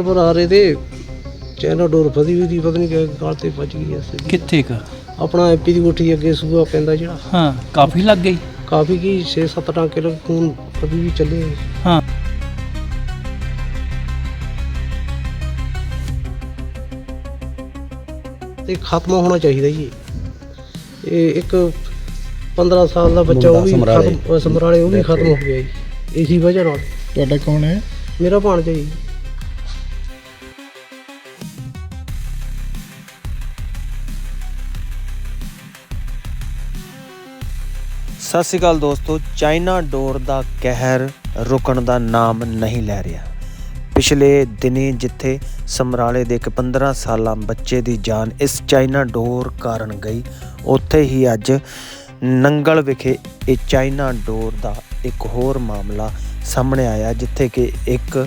ਪਰ ਆ ਰਹੇ ਤੇ ਚੈਨਾ ਡੋਰ ਫਦੀ ਹੋਈ ਦੀ ਪਤਾ ਨਹੀਂ ਕਿ ਗਾਲ ਤੇ ਵੱਜ ਗਈ ਐ ਕਿੱਥੇ ਕ ਆਪਣਾ ਐਪੀ ਦੀ ਕੋਠੀ ਅੱਗੇ ਸੂਆ ਪੈਂਦਾ ਜਿਹੜਾ। ਹਾਂ ਕਾਫੀ ਲੱਗ ਗਈ। ਕਾਫੀ ਕੀ 6-7 ਟਾਂਕੇ ਲੱਗ ਖੂਨ ਕਦੀ ਵੀ ਚੱਲੇ ਹਾਂ। ਤੇ ਖਤਮ ਹੋਣਾ ਚਾਹੀਦਾ ਜੀ। ਇਹ ਇੱਕ 15 ਸਾਲ ਦਾ ਬੱਚਾ ਉਹ ਵੀ ਖਤਮ ਸਮਰਾਲੇ ਉਹ ਵੀ ਖਤਮ ਹੋ ਗਿਆ ਜੀ। ਇਸੀ ਵਜ੍ਹਾ ਨਾਲ। ਤੁਹਾਡਾ ਕੌਣ ਹੈ? ਮੇਰਾ ਭਾਣਜਾ ਜੀ। ਸਤਿ ਸ਼੍ਰੀ ਅਕਾਲ ਦੋਸਤੋ, ਚਾਈਨਾ ਡੋਰ ਦਾ ਕਹਿਰ ਰੁਕਣ ਦਾ ਨਾਮ ਨਹੀਂ ਲੈ ਰਿਹਾ। ਪਿਛਲੇ ਦਿਨੀ ਜਿੱਥੇ ਸਮਰਾਲੇ ਦੇ ਇੱਕ 15 ਸਾਲਾਂ ਬੱਚੇ ਦੀ ਜਾਨ ਇਸ ਚਾਈਨਾ ਡੋਰ ਕਾਰਨ ਗਈ, ਉੱਥੇ ਹੀ ਅੱਜ ਨੰਗਲ ਵਿਖੇ ਇਹ ਚਾਈਨਾ ਡੋਰ ਦਾ ਇੱਕ ਹੋਰ ਮਾਮਲਾ ਸਾਹਮਣੇ ਆਇਆ, ਜਿੱਥੇ ਕਿ ਇੱਕ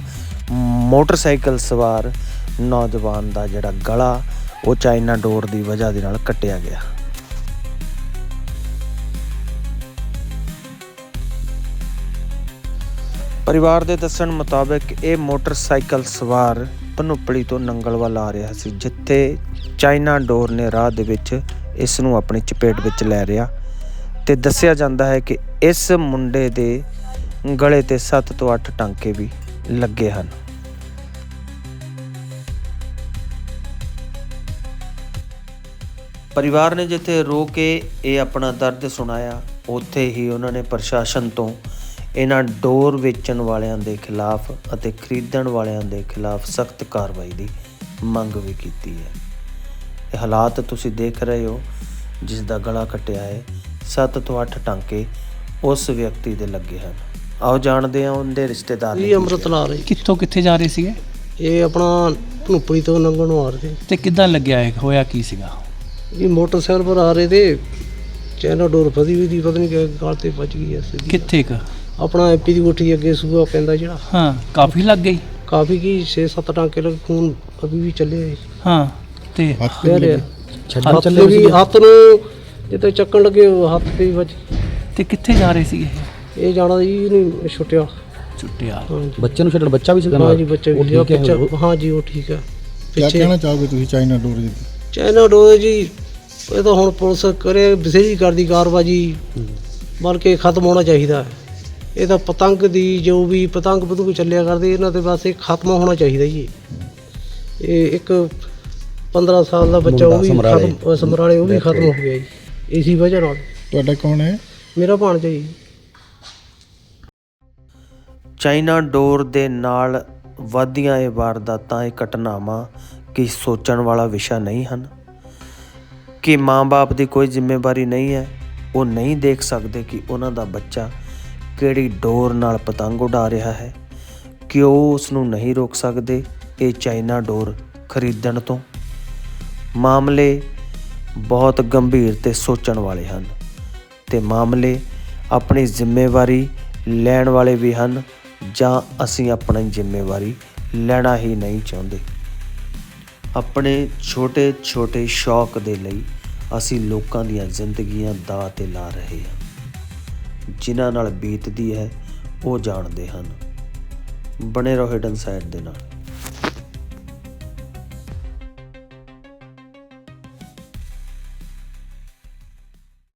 ਮੋਟਰਸਾਈਕਲ ਸਵਾਰ ਨੌਜਵਾਨ ਦਾ ਜਿਹੜਾ ਗਲਾ, ਉਹ ਚਾਈਨਾ ਡੋਰ ਦੀ ਵਜ੍ਹਾ ਦੇ ਨਾਲ ਕੱਟਿਆ ਗਿਆ। ਪਰਿਵਾਰ ਦੇ ਦੱਸਣ ਮੁਤਾਬਕ ਇਹ ਮੋਟਰਸਾਈਕਲ ਸਵਾਰ ਪਨੂਪਲੀ ਤੋਂ ਨੰਗਲ ਵੱਲ ਆ ਰਿਹਾ ਸੀ, ਜਿੱਥੇ ਚਾਈਨਾ ਡੋਰ ਨੇ ਰਾਹ ਦੇ ਵਿੱਚ ਇਸ ਨੂੰ ਆਪਣੀ ਚਪੇਟ ਵਿੱਚ ਲੈ ਰਿਹਾ ਤੇ ਦੱਸਿਆ ਜਾਂਦਾ ਹੈ ਕਿ ਇਸ ਮੁੰਡੇ ਦੇ ਗਲੇ ਤੇ 7 ਤੋਂ 8 ਟਾਂਕੇ ਵੀ ਲੱਗੇ ਹਨ। ਪਰਿਵਾਰ ਨੇ ਜਿੱਥੇ ਰੋ ਕੇ ਇਹ ਆਪਣਾ ਦਰਦ ਸੁਣਾਇਆ, ਉੱਥੇ ਹੀ ਉਹਨਾਂ ਨੇ ਪ੍ਰਸ਼ਾਸਨ ਤੋਂ ਇਹਨਾਂ ਡੋਰ ਵੇਚਣ ਵਾਲਿਆਂ ਦੇ ਖਿਲਾਫ ਅਤੇ ਖਰੀਦਣ ਵਾਲਿਆਂ ਦੇ ਖਿਲਾਫ ਸਖਤ ਕਾਰਵਾਈ ਦੀ ਮੰਗ ਵੀ ਕੀਤੀ ਹੈ। ਇਹ ਹਾਲਾਤ ਤੁਸੀਂ ਦੇਖ ਰਹੇ ਹੋ ਜਿਸ ਦਾ ਗਲਾ ਕੱਟਿਆ ਹੈ। 7 ਤੋਂ 8 ਟਾਂਕੇ ਉਸ ਵਿਅਕਤੀ ਦੇ ਲੱਗੇ ਹਨ। ਆਓ ਜਾਣਦੇ ਹਾਂ ਉਹਦੇ ਰਿਸ਼ਤੇਦਾਰ ਨੇ ਇਹ ਅੰਮ੍ਰਿਤ ਲਾ ਰਹੇ ਕਿੱਥੋਂ ਕਿੱਥੇ ਜਾ ਰਹੇ ਸੀਗੇ? ਇਹ ਆਪਣਾ ਧਨੂਪੜੀ ਤੋਂ ਨੰਗਲ ਨੂੰ ਆ ਰਹੇ ਤੇ ਤੇ ਕਿੱਦਾਂ ਲੱਗਿਆ ਇਹ? ਹੋਇਆ ਕੀ ਸੀਗਾ? ਇਹ ਮੋਟਰਸਾਈਕਲ ਪਰ ਆ ਰਹੇ ਤੇ ਚੈਨਾ ਡੋਰ ਫਦੀ ਹੋਈ ਦੀ ਪਤਾ ਨਹੀਂ ਕਿ ਗਾਲ ਤੇ ਵੱਜ ਗਈ ਐ ਕਿੱਥੇ ਕ? ਆਪਣਾ ਐਪੀ ਦੀ ਕੋਠੀ ਅੱਗੇ ਸੂਆ ਪੈਂਦਾ ਜਿਹੜਾ। ਹਾਂ ਕਾਫੀ ਲੱਗ ਗਈ। ਕਾਫੀ ਕੀ 6-7 ਟਾਂਕੇ ਲੱਗ ਖੂਨ ਅਭੀ ਵੀ ਚੱਲੇ ਹਾਂ ਤੇ ਹੱਥ ਪਿਆ ਰਿਹਾ। ਛੱਡਣ ਹੱਥ ਚੱਲੇ ਵੀ ਹੱਥ ਨੂੰ ਜਿੱਤੇ ਚੱਕਣ ਲੱਗੇ ਉਹ ਹੱਥ ਤੇ ਵੱਜ ਤੇ ਕਿੱਥੇ ਜਾ ਰਹੇ ਸੀਗੇ ਇਹ? ਜਾਣਾ ਜੀ ਨਹੀਂ ਛੁੱਟਿਆ। ਛੁੱਟਿਆ। ਹਾਂਜੀ। ਬੱਚੇ ਨੂੰ ਛੱਡਣ ਬੱਚਾ ਵੀ ਸੀਗਾ ਹਾਂ ਜੀ ਬੱਚੇ ਵੀ ਠੀਕ ਹੈ, ਬੱਚਾ ਹਾਂ ਜੀ ਉਹ ਠੀਕ ਹੈ। ਕੀ ਪਿੱਛੇ ਕਹਿਣਾ ਚਾਹੋਗੇ ਤੁਸੀਂ ਚਾਈਨਾ ਡੋਰ ਦੀ ਚਾਈਨਾ ਡੋਰ ਜੀ ਇਹ ਤਾਂ ਹੁਣ ਪੁਲਿਸ ਕਰੇ ਬਸੇਰੀ ਕਰਦੀ ਕਾਰਵਾਈ। ਬਲਕਿ ਖਤਮ ਹੋਣਾ ਚਾਹੀਦਾ ਹੈ। ਇਹ ਤਾਂ ਪਤੰਗ ਦੀ ਜੋ ਵੀ ਪਤੰਗ ਪਤੰਗ ਚੱਲਿਆ ਕਰਦੇ ਇਹਨਾਂ ਤੇ ਬਸ ਇਹ ਖਤਮ ਹੋਣਾ ਚਾਹੀਦਾ ਜੀ। ਇਹ ਇੱਕ 15 ਸਾਲ ਦਾ ਬੱਚਾ ਉਹ ਵੀ ਸਮਰਾਲੇ। ਖਤਮ ਉਹ ਸਮਰਾਲੇ ਉਹ ਵੀ ਖਤਮ ਹੋ ਗਿਆ ਜੀ। ਇਸੀ ਵਜ੍ਹਾ ਨਾਲ। ਤੁਹਾਡਾ ਕੌਣ ਹੈ? ਮੇਰਾ ਭਾਣਜਾ ਜੀ। ਚਾਈਨਾ ਡੋਰ ਦੇ ਨਾਲ ਵਾਧੀਆਂ ਇਹ ਵਾਰਦਾਤਾਂ ਇਹ ਘਟਨਾਵਾਂ ਕੀ ਸੋਚਣ ਵਾਲਾ ਵਿਸ਼ਾ ਨਹੀਂ ਹਨ? ਕਿ ਮਾਂ-ਬਾਪ ਦੀ ਕੋਈ ਜ਼ਿੰਮੇਵਾਰੀ ਨਹੀਂ ਹੈ? ਉਹ ਨਹੀਂ ਦੇਖ ਸਕਦੇ ਕਿ ਉਹਨਾਂ ਦਾ ਬੱਚਾ ਕਿਹੜੀ ਡੋਰ ਨਾਲ ਪਤੰਗ ਉਡਾ ਰਿਹਾ ਹੈ? ਕਿਉਂ ਉਹ ਉਸ ਨੂੰ ਨਹੀਂ ਰੋਕ ਸਕਦੇ ਇਹ ਚਾਈਨਾ ਡੋਰ ਖਰੀਦਣ ਤੋਂ? ਮਾਮਲੇ ਬਹੁਤ ਗੰਭੀਰ ਤੇ ਸੋਚਣ ਵਾਲੇ ਹਨ ਤੇ ਮਾਮਲੇ ਆਪਣੀ ਜ਼ਿੰਮੇਵਾਰੀ ਲੈਣ ਵਾਲੇ ਵੀ ਹਨ ਜਾਂ ਅਸੀਂ ਆਪਣੀ ਜ਼ਿੰਮੇਵਾਰੀ ਲੈਣਾ ਹੀ ਨਹੀਂ ਚਾਹੁੰਦੇ। ਆਪਣੇ ਛੋਟੇ ਛੋਟੇ ਸ਼ੌਕ ਦੇ ਲਈ ਅਸੀਂ ਲੋਕਾਂ ਦੀਆਂ ਜ਼ਿੰਦਗੀਆਂ ਦਾਅ ਤੇ ਲਾ ਰਹੇ ਹਾਂ। ਜਿਨ੍ਹਾਂ ਨਾਲ ਬੀਤਦੀ ਹੈ ਉਹ ਜਾਣਦੇ ਹਨ। ਬਣੇ ਰਹੋ ਹਿਡਨ ਸਾਈਡ ਦੇ ਨਾਲ।